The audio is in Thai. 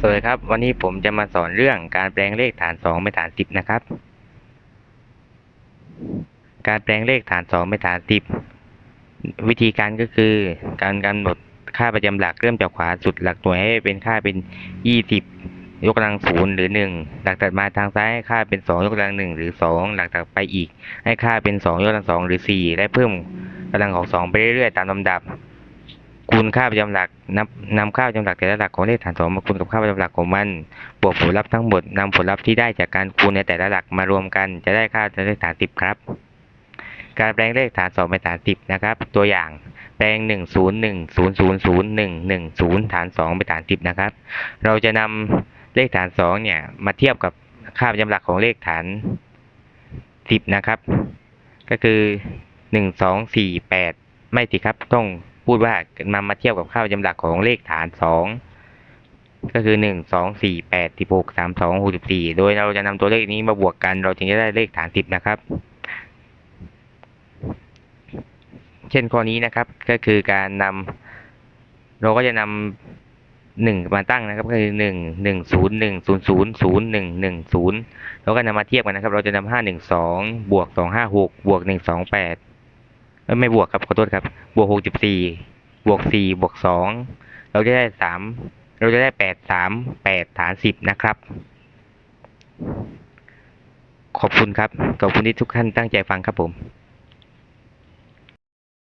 สวัสดีครับ วันนี้ผมจะมาสอนเรื่องการแปลงเลขฐานสองเป็นฐานสิบนะครับ การแปลงเลขฐานสองเป็นฐานสิบวิธีการก็คือ การกำหนดค่าประจำหลักเริ่มจากขวาสุดหลักหน่วยให้เป็นค่าเป็นยี่สิบยกกำลังศูนย์หรือหนึ่งหลักถัดมาทางซ้ายให้ค่าเป็นสองยกกำลังหนึ่งหรือสองหลักถัดไปอีก ให้ค่าเป็นสองยกกำลังสองหรือสี่และเพิ่มกำลังของสองไปเรื่อยๆตามลำดับ คูณค่าประจำหลักนำนำค่าประจำหลักแต่ละหลักของเลขฐานสองมาคูณกับค่าประจำหลักของมัน บวกผลลัพธ์ทั้งหมดนำผลลัพธ์ที่ได้จากการคูณในแต่ละหลักมารวมกัน จะได้ค่าเลขฐานสิบครับ การแปลงเลขฐานสองเป็นฐานสิบนะครับ ตัวอย่างแปลงหนึ่งศูนย์หนึ่งศูนย์ศูนย์ศูนย์หนึ่งหนึ่งศูนย์ฐานสองเป็นฐานสิบนะครับ เราจะนำเลขฐานสองเนี่ยมาเทียบกับค่าประจำหลักของเลขฐานสิบนะครับ ก็คือหนึ่งสองสี่แปดไม่สิครับต้อง พูดว่านำมาเทียบกับค่าประจำหลักของเลขฐานสองก็คือหนึ่งสองสี่แปดสิบหกสามสองหกสิบสี่โดยเราจะนำตัวเลขนี้มาบวกกัน เราจึงจะได้เลขฐานสิบนะครับ เช่นข้อนี้นะครับก็คือการนำเราก็จะนำหนึ่งมาตั้งนะครับก็คือหนึ่งหนึ่งศูนย์หนึ่งศูนย์ศูนย์ศูนย์หนึ่งหนึ่งศูนย์เราก็นำมาเทียบกันนะครับ เราจะนำห้าหนึ่งสองบวกสองห้าหกบวกหนึ่งสองแปด ไม่บวกครับขอโทษครับ บวกหกสิบสี่บวกสี่บวกสองเราจะได้สามเราจะได้แปดสามแปดฐานสิบนะครับ ขอบคุณครับ ขอบคุณที่ทุกท่านตั้งใจฟังครับผม